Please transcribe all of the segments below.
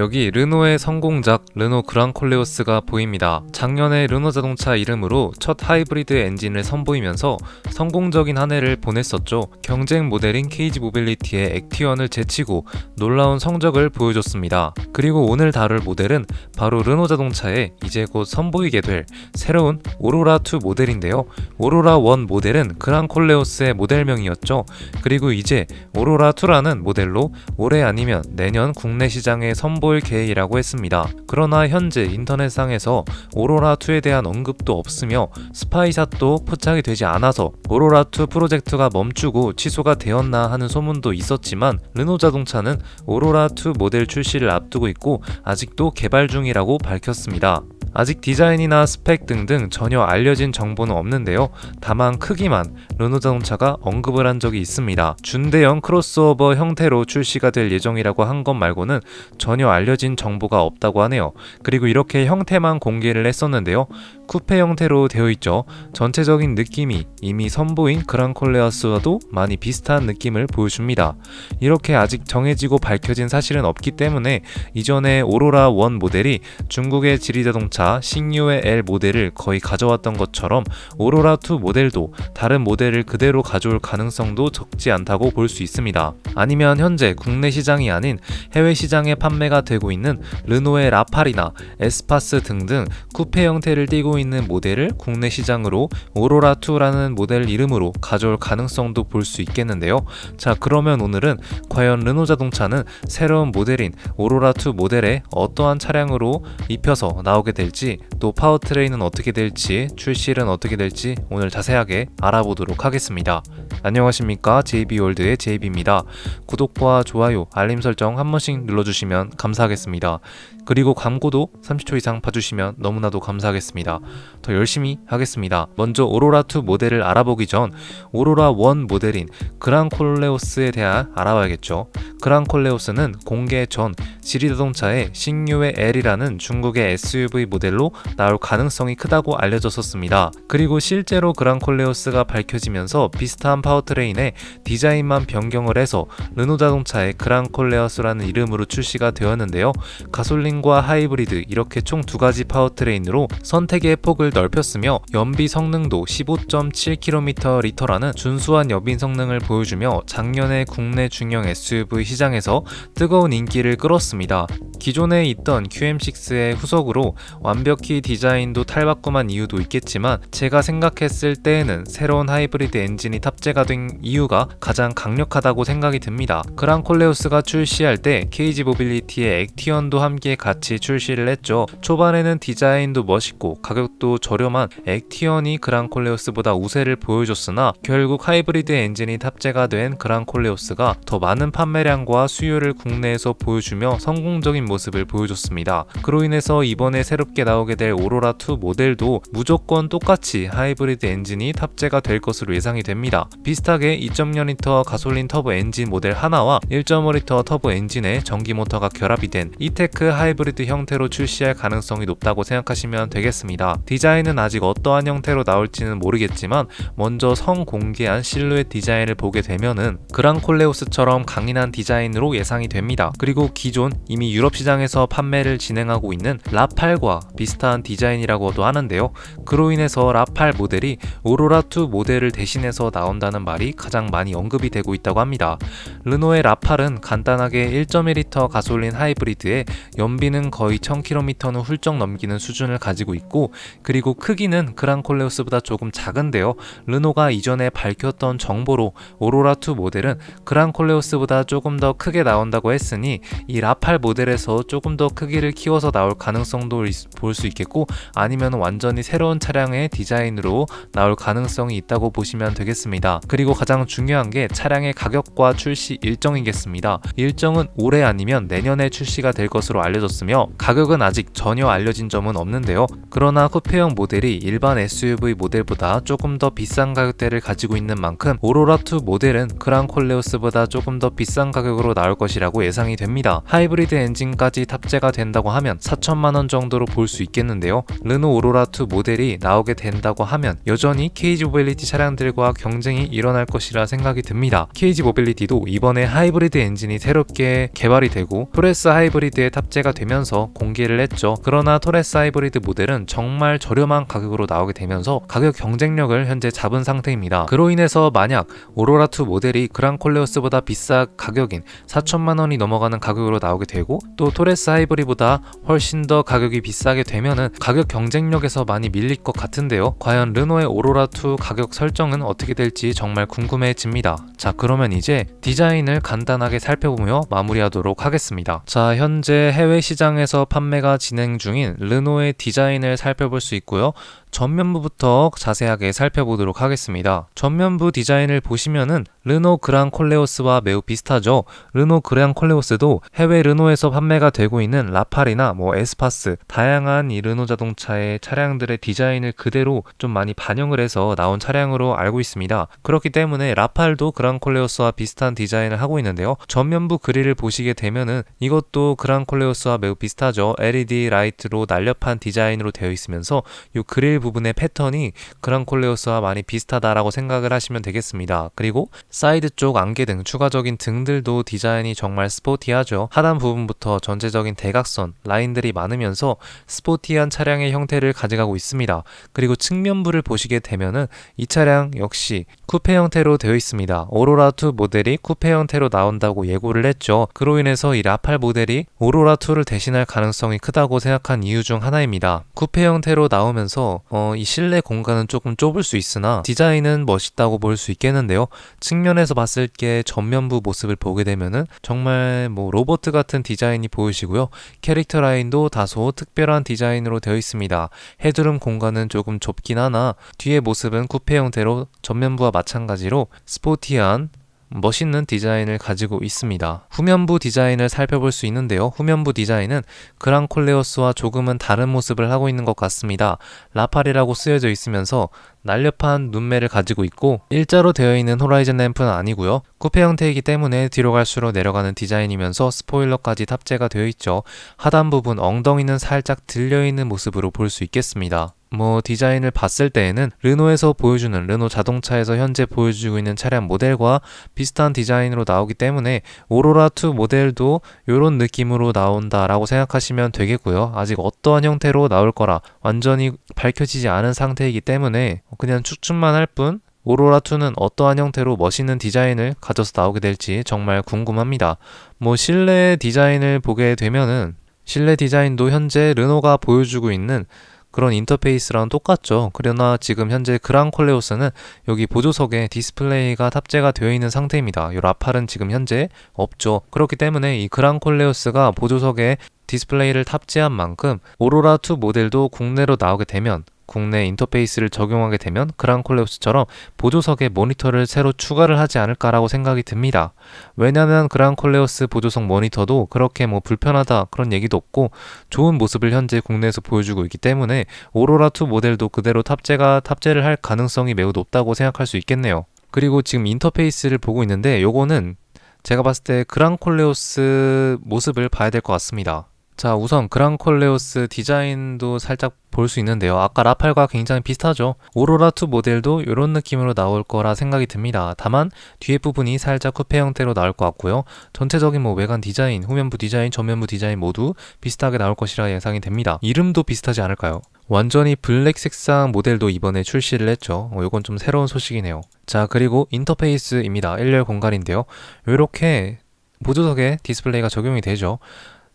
여기 르노의 성공작 르노 그랑콜레오스가 보입니다. 작년에 르노 자동차 이름으로 첫 하이브리드 엔진을 선보이면서 성공적인 한 해를 보냈었죠. 경쟁 모델인 케이지 모빌리티의 액티언을 제치고 놀라운 성적을 보여줬습니다. 그리고 오늘 다룰 모델은 바로 르노 자동차에 이제 곧 선보이게 될 새로운 오로라2 모델인데요. 오로라1 모델은 그랑콜레오스의 모델명이었죠. 그리고 이제 오로라2라는 모델로 올해 아니면 내년 국내 시장에 선보 일 계획이라고 했습니다. 그러나 현재 인터넷상에서 오로라2에 대한 언급도 없으며 스파이샷도 포착이 되지 않아서 오로라2 프로젝트가 멈추고 취소가 되었나 하는 소문도 있었지만 르노 자동차는 오로라2 모델 출시를 앞두고 있고 아직도 개발 중이라고 밝혔습니다. 아직 디자인이나 스펙 등등 전혀 알려진 정보는 없는데요. 다만 크기만 르노 자동차가 언급을 한 적이 있습니다. 준대형 크로스오버 형태로 출시가 될 예정이라고 한 것 말고는 전혀 알 려진 정보가 없다고 하네요. 그리고 이렇게 형태만 공개를 했었는데요. 쿠페 형태로 되어 있죠. 전체적인 느낌이 이미 선보인 그랑콜레아스와도 많이 비슷한 느낌을 보여줍니다. 이렇게 아직 정해지고 밝혀진 사실은 없기 때문에 이전에 오로라 1 모델이 중국의 지리자동차 신유의 L 모델을 거의 가져왔던 것처럼 오로라 2 모델도 다른 모델을 그대로 가져올 가능성도 적지 않다고 볼 수 있습니다. 아니면 현재 국내 시장이 아닌 해외 시장에 판매가 되고 있는 르노의 라팔이나 에스파스 등등 쿠페 형태를 띠고 있는 모델을 국내 시장으로 오로라2라는 모델 이름으로 가져올 가능성도 볼 수 있겠는데요. 자, 그러면 오늘은 과연 르노 자동차는 새로운 모델인 오로라2 모델에 어떠한 차량으로 입혀서 나오게 될지, 또 파워트레인은 어떻게 될지, 출시일은 어떻게 될지 오늘 자세하게 알아보도록 하겠습니다. 안녕하십니까. JB월드의 JB입니다. 구독과 좋아요, 알림 설정 한 번씩 눌러주시면 감사하겠습니다. 그리고 광고도 30초 이상 봐주시면 너무나도 감사하겠습니다. 더 열심히 하겠습니다. 먼저 오로라2 모델을 알아보기 전 오로라1 모델인 그랑콜레오스에 대한 알아봐야겠죠. 그랑콜레오스는 공개 전 지리자동차의 신유의 L이라는 중국의 SUV 모델로 나올 가능성이 크다고 알려졌었습니다. 그리고 실제로 그랑콜레오스가 밝혀지면서 비슷한 파워트레인의 디자인만 변경을 해서 르노 자동차의 그랑콜레오스라는 이름으로 출시가 되었는데요. 가솔린과 하이브리드 이렇게 총 두 가지 파워트레인으로 선택의 폭을 넓혔으며 연비 성능도 15.7km 리터라는 준수한 여빈 성능을 보여주며 작년에 국내 중형 SUV 시장에서 뜨거운 인기를 끌었습니다. 기존에 있던 QM6의 후속으로 완벽히 디자인도 탈바꿈한 이유도 있겠지만 제가 생각했을 때에는 새로운 하이브리드 엔진이 탑재가 된 이유가 가장 강력하다고 생각이 듭니다. 그랑콜레우스가 출시할 때 케이지 모빌리티의 액티언도 함께 같이 출시를 했죠. 초반에는 디자인도 멋있고 가격도 저렴한 액티언이 그랑콜레우스보다 우세를 보여줬으나 결국 하이브리드 엔진이 탑재가 된 그랑콜레우스가 더 많은 판매량과 수요를 국내에서 보여주며 성공적인 모습을 보여줬습니다. 그로 인해서 이번에 새롭게 나오게 될 오로라 2 모델도 무조건 똑같이 하이브리드 엔진이 탑재가 될 것으로 예상이 됩니다. 비슷하게 2.0L 가솔린 터보 엔진 모델 하나와 1.5L 터보 엔진의 전기 모터가 결합이 된 이테크 하이브리드 형태로 출시할 가능성이 높다고 생각하시면 되겠습니다. 디자인은 아직 어떠한 형태로 나올지는 모르겠지만 먼저 성공개한 실루엣 디자인을 보게 되면은 그랑콜레우스처럼 강인한 디자인으로 예상이 됩니다. 그리고 기존 이미 유럽 시장에서 판매를 진행하고 있는 라팔과 비슷한 디자인이라고도 하는데요. 그로 인해서 라팔 모델이 오로라2 모델을 대신해서 나온다는 말이 가장 많이 언급이 되고 있다고 합니다. 르노의 라팔은 간단하게 1.1L 가솔린 하이브리드에 연비는 거의 1000km는 훌쩍 넘기는 수준을 가지고 있고 그리고 크기는 그랑콜레우스보다 조금 작은데요. 르노가 이전에 밝혔던 정보로 오로라2 모델은 그랑콜레우스보다 조금 더 크게 나온다고 했으니 이 라팔 모델에서 조금 더 크기를 키워서 나올 가능성도 볼 수 있겠고 아니면 완전히 새로운 차량의 디자인으로 나올 가능성이 있다고 보시면 되겠습니다. 그리고 가장 중요한 게 차량의 가격과 출시 일정이겠습니다. 일정은 올해 아니면 내년에 출시가 될 것으로 알려졌으며 가격은 아직 전혀 알려진 점은 없는데요. 그러나 쿠페형 모델이 일반 SUV 모델보다 조금 더 비싼 가격대를 가지고 있는 만큼 오로라2 모델은 그랑콜레우스보다 조금 더 비싼 가격으로 나올 것이라고 예상이 됩니다. 하이브리드 엔진 모델까지 탑재가 된다고 하면 4천만 원 정도로 볼 수 있겠는데요. 르노 오로라 2 모델이 나오게 된다고 하면 여전히 케이지 모빌리티 차량들과 경쟁이 일어날 것이라 생각이 듭니다. 케이지 모빌리티도 이번에 하이브리드 엔진이 새롭게 개발이 되고 토레스 하이브리드에 탑재가 되면서 공개를 했죠. 그러나 토레스 하이브리드 모델은 정말 저렴한 가격으로 나오게 되면서 가격 경쟁력을 현재 잡은 상태입니다. 그로 인해서 만약 오로라 2 모델이 그랑콜레오스보다 비싸 가격인 4천만 원이 넘어가는 가격으로 나오게 되고 또 토레스 하이브리보다 훨씬 더 가격이 비싸게 되면은 가격 경쟁력에서 많이 밀릴 것 같은데요. 과연 르노의 오로라 2 가격 설정은 어떻게 될지 정말 궁금해집니다. 자, 그러면 이제 디자인을 간단하게 살펴보며 마무리하도록 하겠습니다. 자, 현재 해외 시장에서 판매가 진행 중인 르노의 디자인을 살펴볼 수 있고요. 전면부부터 자세하게 살펴보도록 하겠습니다. 전면부 디자인을 보시면은 르노 그랑 콜레오스와 매우 비슷하죠. 르노 그랑 콜레오스도 해외 르노에서 판매가 되고 있는 라팔이나 뭐 에스파스 다양한 이 르노 자동차의 차량들의 디자인을 그대로 좀 많이 반영을 해서 나온 차량으로 알고 있습니다. 그렇기 때문에 라팔도 그랑 콜레오스와 비슷한 디자인을 하고 있는데요. 전면부 그릴을 보시게 되면은 이것도 그랑 콜레오스와 매우 비슷하죠. LED 라이트로 날렵한 디자인으로 되어 있으면서 이 그릴 부분의 패턴이 그랑콜레오스와 많이 비슷하다라고 생각을 하시면 되겠습니다. 그리고 사이드 쪽 안개 등 추가적인 등들도 디자인이 정말 스포티하죠. 하단 부분부터 전체적인 대각선, 라인들이 많으면서 스포티한 차량의 형태를 가져가고 있습니다. 그리고 측면부를 보시게 되면은 이 차량 역시 쿠페 형태로 되어 있습니다. 오로라2 모델이 쿠페 형태로 나온다고 예고를 했죠. 그로 인해서 이 라팔 모델이 오로라2를 대신할 가능성이 크다고 생각한 이유 중 하나입니다. 쿠페 형태로 나오면서 어, 이 실내 공간은 조금 좁을 수 있으나 디자인은 멋있다고 볼 수 있겠는데요. 측면에서 봤을 때 전면부 모습을 보게 되면은 정말 뭐 로봇 같은 디자인이 보이시고요. 캐릭터 라인도 다소 특별한 디자인으로 되어 있습니다. 헤드룸 공간은 조금 좁긴 하나 뒤의 모습은 쿠페 형태로 전면부와 마찬가지로 스포티한 멋있는 디자인을 가지고 있습니다. 후면부 디자인을 살펴볼 수 있는데요. 후면부 디자인은 그랑콜레오스와 조금은 다른 모습을 하고 있는 것 같습니다. 라팔이라고 쓰여져 있으면서 날렵한 눈매를 가지고 있고 일자로 되어 있는 호라이즌 램프는 아니고요. 쿠페 형태이기 때문에 뒤로 갈수록 내려가는 디자인이면서 스포일러까지 탑재가 되어 있죠. 하단 부분 엉덩이는 살짝 들려 있는 모습으로 볼 수 있겠습니다. 뭐 디자인을 봤을 때에는 르노에서 보여주는 르노 자동차에서 현재 보여주고 있는 차량 모델과 비슷한 디자인으로 나오기 때문에 오로라2 모델도 이런 느낌으로 나온다라고 생각하시면 되겠고요. 아직 어떠한 형태로 나올 거라 완전히 밝혀지지 않은 상태이기 때문에 그냥 추측만 할 뿐 오로라2는 어떠한 형태로 멋있는 디자인을 가져서 나오게 될지 정말 궁금합니다. 뭐 실내 디자인을 보게 되면은 실내 디자인도 현재 르노가 보여주고 있는 그런 인터페이스랑 똑같죠. 그러나 지금 현재 그랑콜레오스는 여기 보조석에 디스플레이가 탑재가 되어 있는 상태입니다. 이 라팔은 지금 현재 없죠. 그렇기 때문에 이 그랑콜레오스가 보조석에 디스플레이를 탑재한 만큼 오로라2 모델도 국내로 나오게 되면 국내 인터페이스를 적용하게 되면 그랑콜레오스처럼 보조석에 모니터를 새로 추가를 하지 않을까라고 생각이 듭니다. 왜냐하면 그랑콜레오스 보조석 모니터도 그렇게 뭐 불편하다 그런 얘기도 없고 좋은 모습을 현재 국내에서 보여주고 있기 때문에 오로라2 모델도 그대로 탑재가 탑재를 할 가능성이 매우 높다고 생각할 수 있겠네요. 그리고 지금 인터페이스를 보고 있는데 요거는 제가 봤을 때 그랑콜레오스 모습을 봐야 될 것 같습니다. 자, 우선 그랑콜레오스 디자인도 살짝 볼 수 있는데요. 아까 라팔과 굉장히 비슷하죠. 오로라2 모델도 이런 느낌으로 나올 거라 생각이 듭니다. 다만 뒤에 부분이 살짝 쿠페 형태로 나올 것 같고요. 전체적인 뭐 외관 디자인, 후면부 디자인, 전면부 디자인 모두 비슷하게 나올 것이라 예상이 됩니다. 이름도 비슷하지 않을까요? 완전히 블랙 색상 모델도 이번에 출시를 했죠. 어, 이건 좀 새로운 소식이네요. 자, 그리고 인터페이스입니다. 1열 공간인데요. 이렇게 보조석에 디스플레이가 적용이 되죠.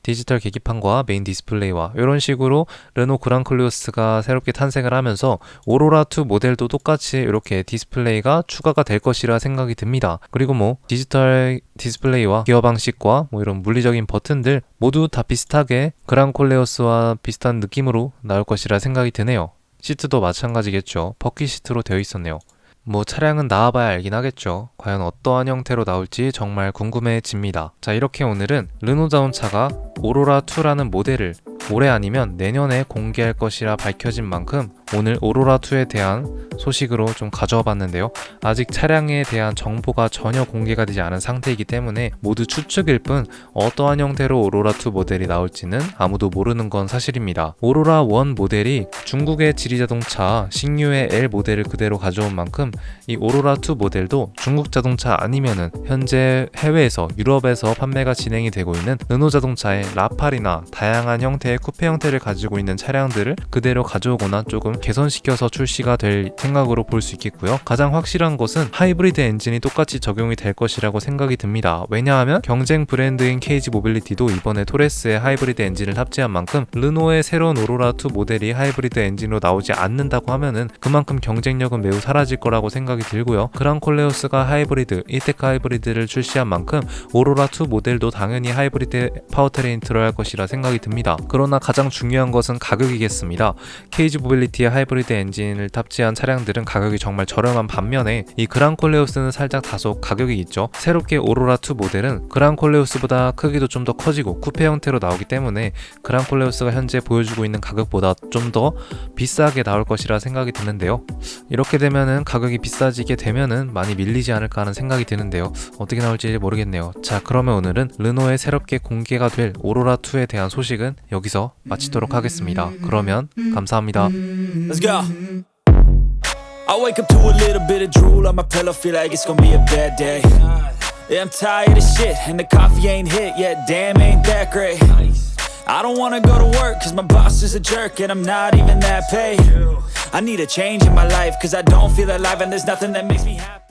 디지털 계기판과 메인 디스플레이와 이런 식으로 르노 그랑클리오스가 새롭게 탄생을 하면서 오로라2 모델도 똑같이 이렇게 디스플레이가 추가가 될 것이라 생각이 듭니다. 그리고 뭐 디지털 디스플레이와 기어 방식과 뭐 이런 물리적인 버튼들 모두 다 비슷하게 그랑콜레오스와 비슷한 느낌으로 나올 것이라 생각이 드네요. 시트도 마찬가지겠죠. 버킷 시트로 되어 있었네요. 뭐 차량은 나와봐야 알긴 하겠죠. 과연 어떠한 형태로 나올지 정말 궁금해집니다. 자 이렇게 오늘은 르노 자동차가 오로라2라는 모델을 올해 아니면 내년에 공개할 것이라 밝혀진 만큼 오늘 오로라2에 대한 소식으로 좀 가져와 봤는데요. 아직 차량에 대한 정보가 전혀 공개가 되지 않은 상태이기 때문에 모두 추측일 뿐 어떠한 형태로 오로라2 모델이 나올지는 아무도 모르는 건 사실입니다. 오로라1 모델이 중국의 지리자동차 신유의 L 모델을 그대로 가져온 만큼 이 오로라2 모델도 중국 자동차 아니면은 현재 해외에서 유럽에서 판매가 진행이 되고 있는 르노 자동차의 라팔이나 다양한 형태의 쿠페 형태를 가지고 있는 차량들을 그대로 가져오거나 조금 개선시켜서 출시가 될 생각으로 볼 수 있겠고요. 가장 확실한 것은 하이브리드 엔진이 똑같이 적용이 될 것이라고 생각이 듭니다. 왜냐하면 경쟁 브랜드인 케이지 모빌리티도 이번에 토레스에 하이브리드 엔진을 탑재한 만큼 르노의 새로운 오로라2 모델이 하이브리드 엔진으로 나오지 않는다고 하면은 그만큼 경쟁력은 매우 사라질 거라고 생각이 들고요. 그랑콜레오스가 하이브리드, 이테카 하이브리드를 출시한 만큼 오로라2 모델도 당연히 하이브리드 파워트레인 들어야 할 것이라 생각이 듭니다. 그 러나 가장 중요한 것은 가격이겠습니다. 케이지 모빌리티의 하이브리드 엔진을 탑재한 차량들은 가격이 정말 저렴한 반면에 이 그랑콜레오스는 살짝 다소 가격이 있죠. 새롭게 오로라2 모델은 그랑콜레오스보다 크기도 좀 더 커지고 쿠페 형태로 나오기 때문에 그랑콜레오스가 현재 보여주고 있는 가격보다 좀 더 비싸게 나올 것이라 생각이 드는데요. 이렇게 되면은 가격이 비싸지게 되면은 많이 밀리지 않을까 하는 생각이 드는데요. 어떻게 나올지 모르겠네요. 자, 그러면 오늘은 르노에 새롭게 공개가 될 오로라2에 대한 소식은 여기서 마치도록 하겠습니다. 그러면 감사합니다. Let's go. I wake up to a little bit of drool on my pillow, feel like it's gonna be a bad day. Yeah, I'm tired of shit, and the coffee ain't hit yet. Damn, ain't that great. I don't wanna go to work, cause my boss is a jerk, and I'm not even that paid. I need a change in my life, cause I don't feel alive, and there's nothing that makes me happy.